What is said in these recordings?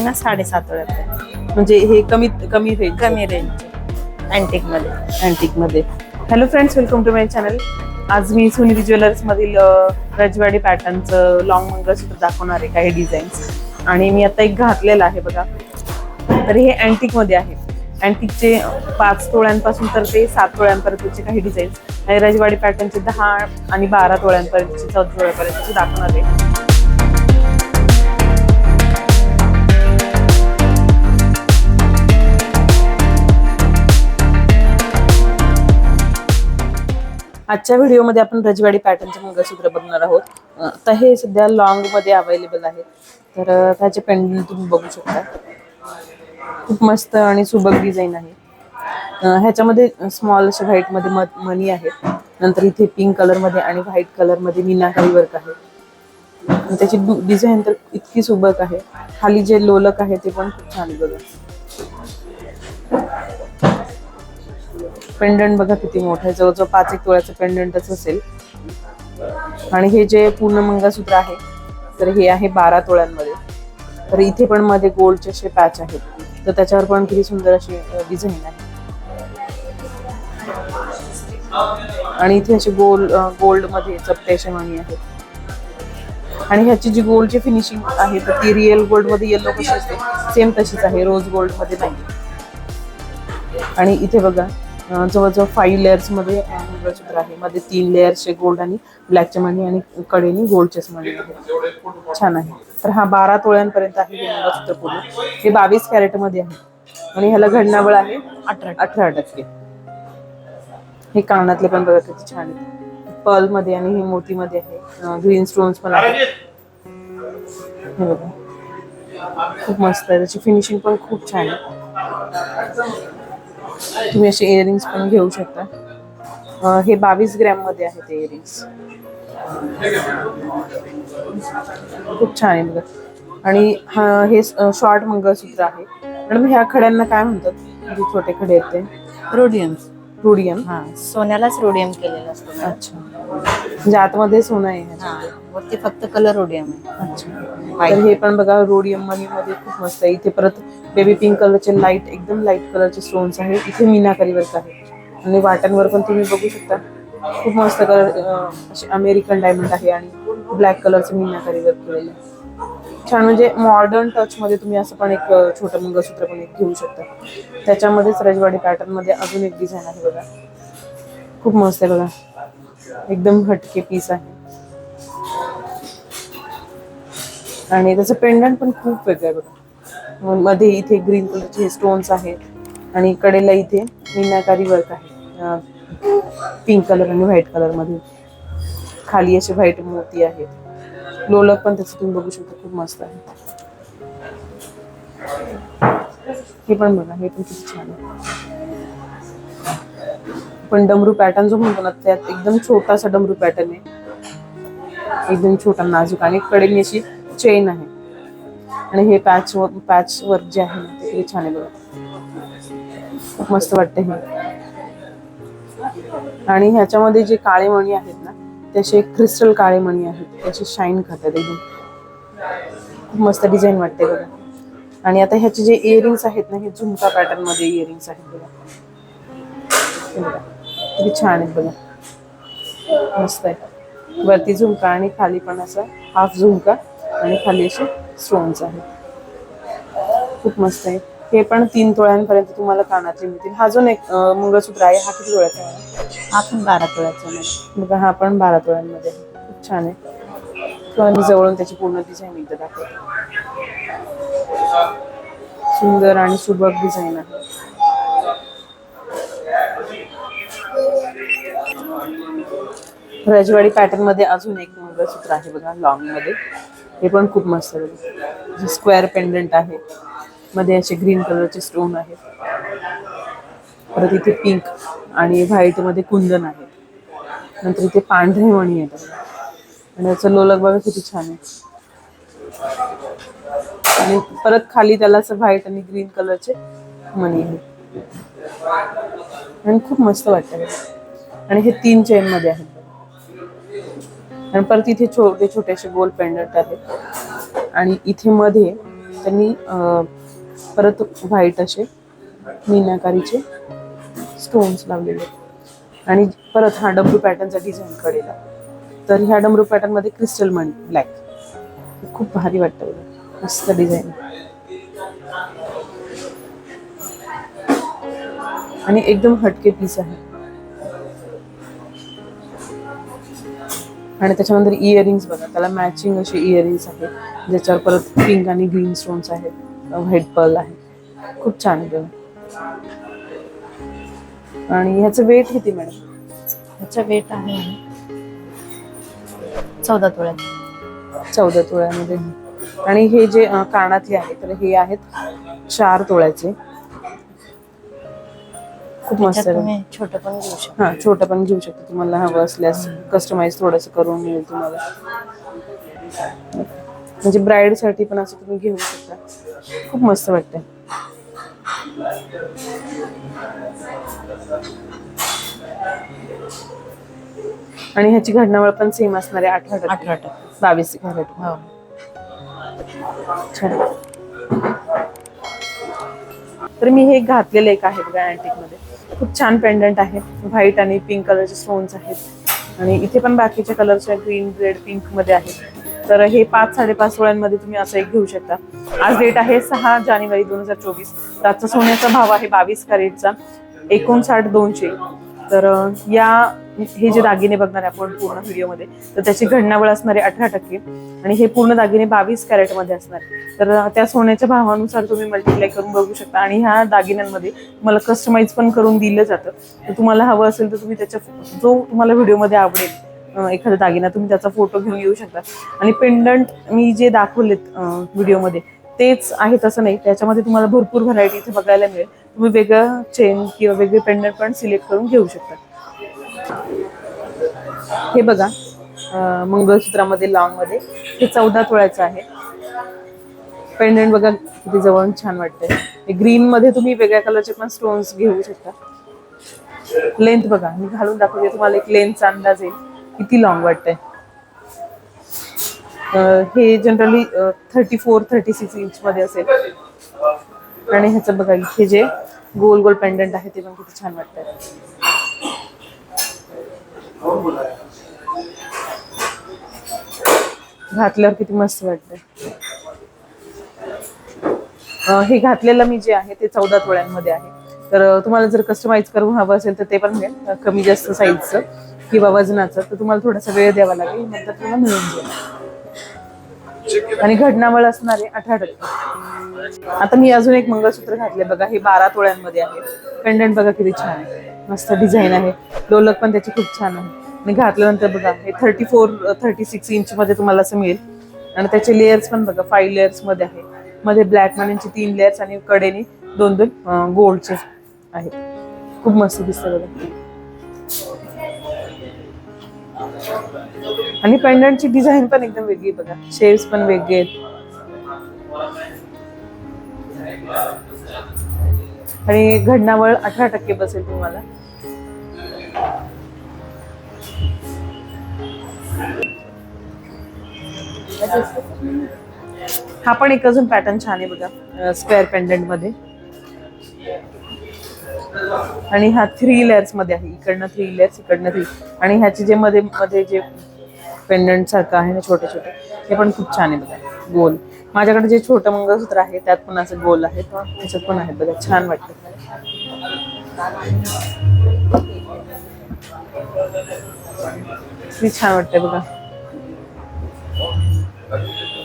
ना साडेसात तोळ्यापर्यंत म्हणजे हे कमी कमी रेंज कमी रेंज अँटिकमध्ये. अँटिकमध्ये. Hello friends welcome to my channel आज मी सुनिधी ज्वेलर्स मधील रजवाडी पॅटर्नचं लॉंग मंगळसूत्र दाखवणार आहे काही डिझाईन्स आणि मी आता एक घातलेलं आहे बघा. तर हे अँटिकमध्ये आहे. अँटिकचे पाच तोळ्यांपासून तर ते सात तोळ्यांपर्यंतचे काही डिझाईन्स आणि रजवाडी पॅटर्नचे दहा आणि बारा तोळ्यांपर्यंतचे चौदा तोळ्यापर्यंतचे दाखवणार आहे. आजच्या व्हिडिओमध्ये आपण रजवाडी पॅटर्नचे मंगळसूत्र बघणार आहोत. तर हे सध्या लॉंगमध्ये अवेलेबल आहे. तर त्याचे पेंडल तुम्ही बघू शकता. खूप मस्त आणि सुबक डिझाईन आहे. ह्याच्यामध्ये स्मॉल असे व्हाईटमध्ये म- मणी आहेत. नंतर इथे पिंक कलरमध्ये आणि व्हाईट कलरमध्ये मीनाकारी वर्क आहे. त्याची डिझाईन तर इतकी सुबक आहे. खाली जे लोलक आहे ते पण खूप छान बघा. पेंडंट बघा किती मोठं आहे. जवळजवळ पाच एक तोळ्याचं पेंडंटच असेल. आणि हे जे पूर्ण मंगळसूत्र आहे तर हे आहे बारा तोळ्यांमध्ये. तर इथे पण मध्ये गोल्डचे असे पॅच आहेत. तर त्याच्यावर पण किती सुंदर अशी डिझाईन आहे. आणि इथे असे गोल गोल्डमध्ये चपटे असे मणी आहेत. आणि ह्याची जी गोल्डची फिनिशिंग आहे तर ती रिअल गोल्डमध्ये येलो कशी असते? सेम तशीच आहे. रोज गोल्डमध्ये नाही. आणि इथे बघा जवळजवळ फाईव्ह लेअर्समध्ये अं, मंगळसूत्र आहे. मध्ये तीन लेअर्सचे गोल्ड आणि ब्लॅकचे मणी आणि कडेनी गोल्डचेच मणी आहे. छान आहे. तर हा बारा तोळ्यांपर्यंत आहे हे मंगळसूत्र पूर्ण. हे बावीस कॅरेटमध्ये आहे. आणि ह्याला घडणावळ आहे अठरा अठरा टक्के. हे कानातले पण बघा किती छान आहे. पर्लमध्ये आणि हे मोती मध्ये आहे. ग्रीन स्टोन्स पण आहे हे बघा. खूप मस्त आहे. त्याची फिनिशिंग पण खूप छान आहे. तुम्ही असे इयरिंग्स पण घेऊ शकता. हे बावीस ग्रॅममध्ये आहे ते इयरिंग्स खूप छान आहे बघा. आणि हा हे शॉर्ट मंगळसूत्र आहे. मॅडम ह्या खड्यांना काय म्हणतात? जे छोटे खडे आहेत ते. रोडियम रुडियम हा सोन्यालाच रोडियम केलेलं असतं. अच्छा. म्हणजे आतमध्ये सोनं आहे. हा वरती फक्त कलर रोडियम आहे. अच्छा. तर हे पण बघा रोडियम मनी मध्ये खूप मस्त आहे. इथे परत बेबी पिंक कलरचे लाइट एकदम लाइट कलरचे स्टोन्स आहे. इथे मीनाकारी वर्क आहे. आणि वाट्यांवर पण तुम्ही बघू शकता. खूप मस्त कलर असे अमेरिकन डायमंड आहे आणि ब्लॅक कलरचं मीनाकारी वर्क केलेलं आहे. छान म्हणजे मॉडर्न टच मध्ये तुम्ही असं पण एक छोटं मंगळसूत्र पण एक घेऊ शकता. त्याच्यामध्येच रजवाडी पॅटर्नमध्ये अजून एक डिझाईन आहे बघा. खूप मस्त आहे बघा. एकदम हटके पीस आहे. आणि त्याचं पेंडंट पण खूप वेगळं आहे बघा. मध्ये इथे ग्रीन कलरचे स्टोन्स आहेत आणि कडेला इथे मीनाकारी वर्क आहे. पिंक कलर आणि व्हाईट कलरमध्ये. खाली असे व्हाईट मोती आहेत. लोलक पण त्याचं तुम्ही बघू शकता खूप मस्त आहे. हे पण बघा हे पण किती छान आहे. पण डमरू पॅटर्न जो म्हणतो ना त्यात एकदम छोटासा डमरू पॅटर्न आहे. एकदम छोटा नाजूक आणि कडेने अशी चेन आहे. आणि हे पॅच पॅच वर्क जे आहे ना ते छान आहे बघा. खूप मस्त वाटते हे. आणि ह्याच्यामध्ये जे काळे मणी आहेत ना त्याचे क्रिस्टल काळे मणी आहेत. त्याचे शाईन खातात एकदम. खूप मस्त डिझाईन वाटते बघा. आणि आता ह्याचे जे इयरिंग्स आहेत ना हे झुमका पॅटर्नमध्ये इयरिंग्स आहेत बघा. बघा. किती छान आहेत बघा. मस्त आहे. वरती झुमका आणि खाली पण असा हाफ झुमका. आणि खाली असे स्टोन्स आहेत. खूप मस्त आहे. हे पण तीन तोळ्यांपर्यंत तुम्हाला कानातले मिळतील. हा जो एक मंगळसूत्र आहे हा किती तोळ्याचा आहे? हा पण बारा तोळ्याचा बघा हा पण बारा तोळ्यांमध्ये खूप छान आहे. मी जवळून त्याची पूर्ण डिझाईन एकदा दाखवते. सुंदर आणि सुबक डिझाईन आहे. रजवाडी पॅटर्नमध्ये अजून एक मंगळसूत्र आहे बघा लॉंगमध्ये. हे पण खूप मस्त आहे. स्क्वेअर पेंडंट आहे मध्ये असे ग्रीन कलरचे स्टोन आहेत. परत इथे पिंक आणि व्हाईटमध्ये कुंदन आहे. नंतर इथे पांढरे मणी येतात आणि याचं लोलक बघा किती छान आहे. आणि परत खाली त्याला असं व्हाईट आणि ग्रीन कलरचे मणी आहेत. आणि खूप मस्त वाटतं. आणि हे तीन चेन मध्ये आहे आणि परत इथे छोटे छोटे असे गोल पेंडंट आहेत. आणि इथे मध्ये त्यांनी परत व्हाईट असे मीनाकारीचे स्टोन्स लावलेले आणि परत हा डमरू पॅटर्नचा डिझाईन कडेला तर ह्या डमरू पॅटर्नमध्ये क्रिस्टल मन ब्लॅक खूप भारी वाटतं बघा. मस्त डिझाईन आणि एकदम हटके पीस आहे. आणि त्याच्यानंतर इयरिंग्स बघा त्याला मॅचिंग असे इयरिंग्स आहेत ज्याच्यावर परत पिंक आणि ग्रीन स्टोन्स आहेत व्हाईट पर्ल आहे. खूप छान बघा. आणि ह्याचं वेट किती मॅडम ह्याचा वेट आहे चौदा तोळ्यात. चौदा तोळ्यामध्ये. आणि हे जे कानातले आहेत तर हे आहेत चार तोळ्याचे. खूप मस्त त्याच्यात आहे तुम्ही छोटं पण घेऊ शकता. हा छोटं पण घेऊ शकतो. तुम्हाला हवं असल्यास कस्टमाइज थोडस करून मिळेल तुम्हाला. म्हणजे ब्राईडसाठी पण असं तुम्ही घेऊ शकता. खूप मस्त वाटतंय. आणि ह्याची घडणावळ पण सेम असणार आहे अठरा टक्के अठरा टक्के बावीस कॅरेट हो. छान. तर मी हे घातलेलं एक आहे बघा अँटिकमध्ये. खूप छान पेंडंट आहे व्हाईट आणि पिंक कलरचे स्टोन्स आहेत. आणि इथे पण बाकीच्या कलरच्या ग्रीन रेड पिंकमध्ये आहेत. तर हे पाच साडेपाच सोळ्यांमध्ये तुम्ही असं एक घेऊ शकता. आज डेट आहे सहा जानेवारी दोन हजार चोवीस. आजचा सोन्याचा भाव आहे बावीस कॅरेटचा. एकोणसाठ दोनशे. तर या हे जे दागिने बघणार आहे आपण पूर्ण व्हिडिओमध्ये तर त्याची घडणावळ असणार आहे अठरा टक्के आणि हे पूर्ण दागिने बावीस कॅरेटमध्ये असणार तर त्या सोन्याच्या भावानुसार तुम्ही मल्टिप्लाय करून बघू शकता आणि ह्या दागिन्यांमध्ये तुम्हाला कस्टमाइज पण करून दिलं जातं. तर तुम्हाला हवं असेल तर तुम्ही त्याच्या जो तुम्हाला व्हिडिओमध्ये आवडेल एखादा दागिना तुम्ही त्याचा फोटो घेऊन येऊ शकता. आणि पेंडंट मी जे दाखवलेत व्हिडिओमध्ये तेच आहे तसं नाही. त्याच्यामध्ये तुम्हाला भरपूर व्हरायटी इथे बघायला मिळेल. तुम्ही वेगळं चेन किंवा वेगळे पेंडंट पण सिलेक्ट करून घेऊ शकता. हे बघा मंगळसूत्रामध्ये लॉन्गमध्ये हे चौदा तोळ्याचं आहे. पेंडंट बघा किती जवळून छान वाटतंय. ग्रीन मध्ये तुम्ही वेगळ्या कलरचे पण स्टोन्स घेऊ शकता. लेंथ बघा मी घालून दाखवते तुम्हाला एक लेंथचा अंदाज येईल. किती लॉंग वाटतंय. हे generally thirty four thirty six inch मध्ये असेल. आणि ह्याचं बघा इथे जे गोल गोल पेंडंट आहे ते पण किती छान वाटतंय. घातल्यावर किती मस्त वाटतंय. हे घातलेलं मी जे आहे ते चौदा तोळ्यांमध्ये आहे. तर तुम्हाला जर कस्टमाइज करून हवं असेल तर ते पण मिळेल कमी जास्त साईजचं किंवा वजनाचं. तर तुम्हाला थोडासा वेळ द्यावा लागेल नंतर तुम्हाला मिळून जाईल. आणि घडणावळ असणारे अठरा टक्के. आता मी अजून एक मंगळसूत्र घातले बघा हे बारा तोळ्यांमध्ये आहे. पेंडंट बघा किती छान आहे. मस्त डिझाईन आहे. लोलक पण त्याची खूप छान आहे. आणि घातल्यानंतर बघा हे thirty four thirty six inch मध्ये तुम्हाला असं मिळेल. आणि त्याचे लेयर्स पण बघा फाईव्ह लेयर्समध्ये आहे. मध्ये ब्लॅक मनीचे तीन लेयर्स आणि कडेने दोन दोन गोल्डचे आहेत. खूप मस्त दिसतं बघा. आणि पेंडंटची डिझाईन पण एकदम वेगळी बघा. शेप्स पण वेगळे आहेत. आणि घडणावळ अठरा टक्के बसेल तुम्हाला. हा पण एक अजून पॅटर्न छान आहे बघा स्क्वेअर पेंडंटमध्ये. आणि हा थ्री लेअर्समध्ये आहे. इकडनं थ्री लेअर्स इकडनं थ्री आणि ह्याचे जे मध्ये मध्ये जे पेंडंट सारखं आहे ना छोटे छोटे हे पण खूप छान आहे बघा. गोल. माझ्याकडे जे छोटं मंगळसूत्र आहे त्यात पण असं गोल आहे त्याच्यात पण आहे बघा छान वाटतं. छान वाटतंय बघा.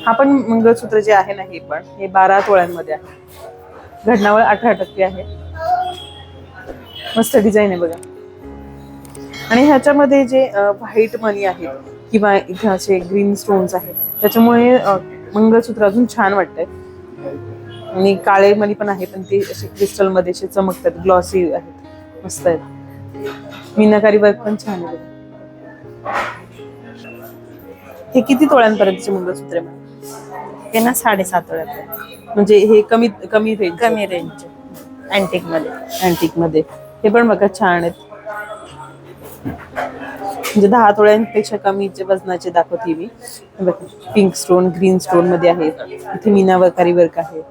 हा पण मंगळसूत्र जे आहे ना हे पण हे बारा तोळ्यांमध्ये आहे. घडणावळ अठरा टक्के आहे. मस्त डिझाईन आहे बघा. आणि ह्याच्यामध्ये जे व्हाईट मनी आहेत किंवा इथे असे ग्रीन स्टोन्स आहेत. त्याच्यामुळे मंगळसूत्र अजून छान वाटतंय. आणि काळे मणी पण आहे पण ते असे क्रिस्टलमध्ये असे चमकतात ग्लॉसी आहेत. मस्त आहेत. मीनाकारी वर्क पण छान आहे. हे किती तोळ्यांपर्यंतचे मंगळसूत्र आहे? हे ना साडेसात तोळ्यात म्हणजे हे कमी कमी रेंज कमी रेंजचे अँटिकमध्ये. अँटिकमध्ये. हे पण बघा छान आहेत. म्हणजे दहा तोळ्यांपेक्षा कमीचे वजनाचे दाखवते मी बघा पिंक स्टोन ग्रीन स्टोनमध्ये आहे. इथे मीना वकारी वर्क आहे.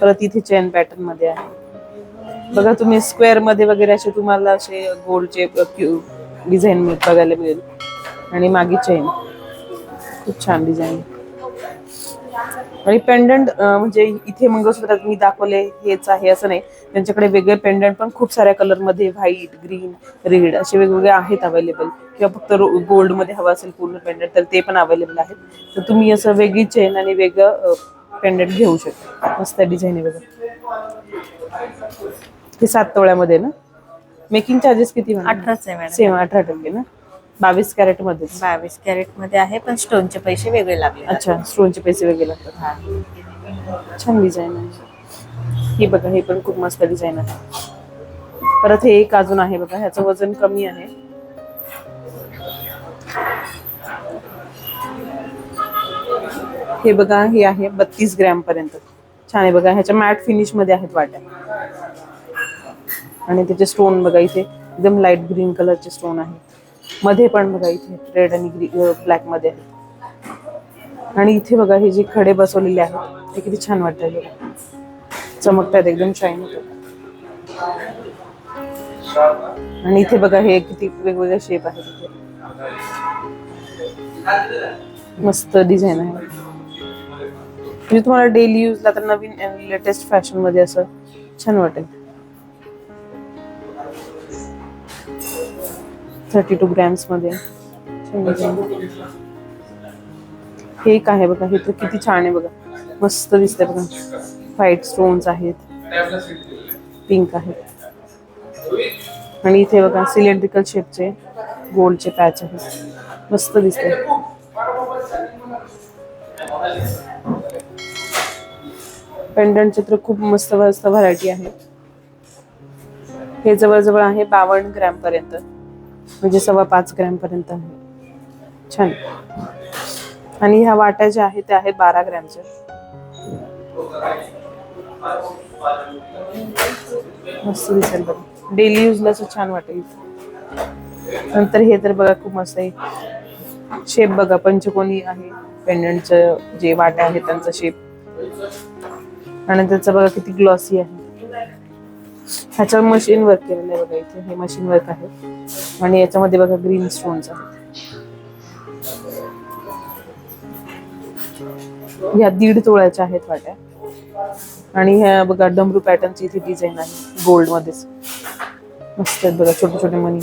परत इथे चेन पॅटर्नमध्ये आहे. बघा तुम्ही स्क्वेअरमध्ये वगैरे असे तुम्हाला असे गोल्डचे डिझाईन बघायला मिळेल. आणि मागे चेन खूप छान डिझाईन आणि पेंडंट म्हणजे इथे मंगळसूत्रात मी दाखवले हेच आहे असं नाही. त्यांच्याकडे वेगळे पेंडंट पण खूप साऱ्या कलरमध्ये व्हाईट ग्रीन रेड असे वेगवेगळे आहेत अवेलेबल किंवा फक्त गोल्डमध्ये हवं असेल पूर्ण पेंडंट तर ते पण अवेलेबल आहेत. तर तुम्ही असं वेगळी चेन आणि वेगळं पेंडंट घेऊ शकता. मस्त डिझाईन आहे बघा. हे सात तोळ्यामध्ये ना? मेकिंग चार्जेस किती अठराच आहे सेम अठरा टक्के ना? बावीस कॅरेटमध्ये बावीस कॅरेटमध्ये आहे पण स्टोनचे पैसे वेगळे लागले अच्छा स्टोनचे पैसे वेगळे लागतात. छान डिझाईन आहे. ही बघा हे पण खूप मस्त डिझाईन आहे. परत हे एक अजून आहे बघा ह्याचं वजन कमी आहे. हे बघा हे आहे बत्तीस ग्रॅम पर्यंत. छान आहे बघा ह्याच्या मॅट फिनिशमध्ये आहेत वाट्या. आणि त्याचे स्टोन बघा इथे एकदम लाइट ग्रीन कलरचे स्टोन आहेत. मध्ये पण बघा इथे रेड आणि ग्री ब्लॅकमध्ये. आहेत आणि इथे बघा हे जे खडे बसवलेले आहेत ते किती छान वाटतात बघा. चमकतात एकदम शाईन होतात. आणि इथे बघा हे किती वेगवेगळे शेप आहेत इथे. मस्त डिझाईन आहे. म्हणजे तुम्हाला डेली यूजला तर नवीन लेटेस्ट फॅशनमध्ये असं छान वाटेल. थर्टी टू ग्रॅम्समध्ये. हे एक आहे बघा हे तर किती छान आहे बघा. मस्त दिसतंय बघा. व्हाईट स्टोन्स आहेत. पिंक आहेत. आणि इथे बघा सिलेंड्रिकल शेपचे गोल्डचे पॅच आहेत. मस्त दिसते पेंडंटचे तर खूप मस्त मस्त व्हरायटी आहे. हे जवळजवळ आहे बावन्न ग्रॅम पर्यंत. म्हणजे सव्वा पाच ग्रॅमपर्यंत आहे. छान. आणि ह्या वाट्या ज्या आहेत त्या आहेत बारा ग्रॅमच्या. मस्त दिसेल बघा. डेली यूजला छान वाटेल. नंतर हे तर बघा खूप मस्त आहे. शेप बघा पंचकोनी आहे. पेंडंटचं जे वाट्या आहेत त्यांचा शेप आणि त्याचं बघा किती ग्लॉसी आहे. ह्याच्यावर मशीन वर्क केलेलं आहे बघा इथे. हे मशीन वर्क आहे. आणि याच्यामध्ये बघा ग्रीन स्टोन्स आहेत. ह्या दीड तोळ्याच्या आहेत वाट्या. आणि ह्या बघा डमरू पॅटर्नची इथे डिझाईन आहे. गोल्ड मध्येच. मस्त आहेत बघा छोटे छोटे मनी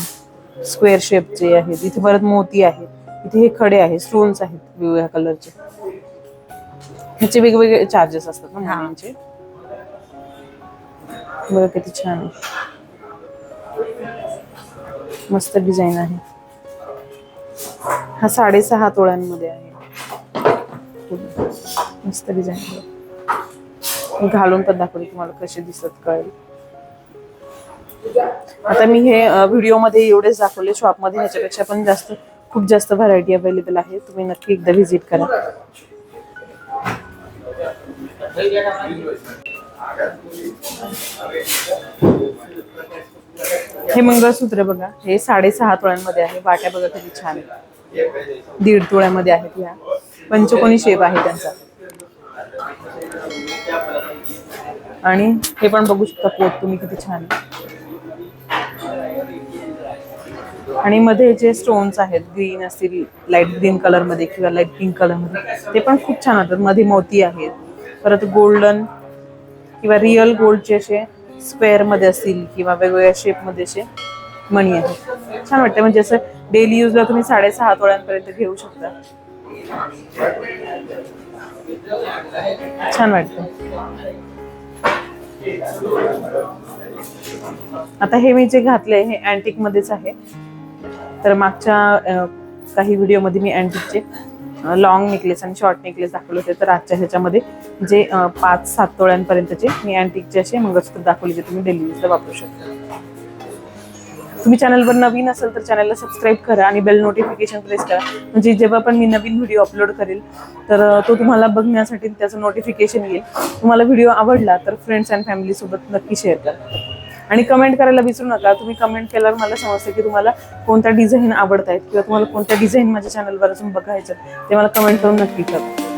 स्क्वेअर शेपचे आहेत. इथे परत मोती आहेत. इथे हे खडे आहेत. स्टोन्स आहेत. वेगवेगळ्या कलरचे ह्याचे वेगवेगळे चार्जेस असतात ना हा. मनीचे बघा किती छान आहे. मस्त डिझाईन आहे. हा साडेसहा तोळ्यांमध्ये आहे. मस्त डिझाईन घालून पण दाखवली तुम्हाला कसे दिसत कळेल. आता मी हे व्हिडिओमध्ये एवढेच दाखवले शॉपमध्ये ह्याच्यापेक्षा पण जास्त खूप जास्त व्हरायटी अवेलेबल आहे. तुम्ही नक्की एकदा व्हिजिट करा. हे मंगळसूत्र बघा हे साडेसहा तोळ्यांमध्ये आहे वाट्या बघा किती छान दीड तोळ्यामध्ये आहेत ह्या. पंचकोनी शेप आहे त्यांचा. आणि हे पण बघू शकता पोत तुम्ही किती छान आहे. आणि मध्ये जे स्टोन्स आहेत ग्रीन असतील लाइट ग्रीन कलरमध्ये किंवा लाइट पिंक कलरमध्ये ते पण खूप छान वाटतात. मध्ये मोती आहेत. परत गोल्डन किंवा रिअल गोल्डचे असे स्क्वेअरमध्ये असतील किंवा वेगवेगळ्या शेपमध्ये असे मणी आहेत. छान वाटतं म्हणजे असं डेली यूजला तुम्ही साडेसहा तोळ्यांपर्यंत घेऊ शकता. छान वाटतं आता हे मी जे घातले हे अँटिक मध्येच आहे. तर मागच्या काही व्हिडिओमध्ये मी अँटिकचे लॉंग नेकलेस आणि शॉर्ट नेकलेस दाखवले होते. तर आजच्या ह्याच्यामध्ये जे पाच सात तोळ्यांपर्यंतचे मी अँटिकचे असे मंगळसूत्र दाखवले जे तुम्ही डेली युजला वापरू शकता. तुम्ही चॅनलवर नवीन असेल तर चॅनलला सबस्क्राईब करा आणि बेल नोटिफिकेशन प्रेस करा. म्हणजे जेव्हा पण मी नवीन व्हिडिओ अपलोड करेल तर तो तुम्हाला बघण्यासाठी त्याचं नोटिफिकेशन येईल. तुम्हाला व्हिडिओ आवडला तर फ्रेंड्स अँड फॅमिली सोबत नक्की शेअर करा. आणि कमेंट करायला विसरू नका. तुम्ही कमेंट केल्यावर मला समजतं की तुम्हाला कोणत्या डिझाईन आवडत आहेत किंवा तुम्हाला कोणत्या डिझाईन माझ्या चॅनलवर अजून बघायचं ते मला कमेंट करून नक्की करा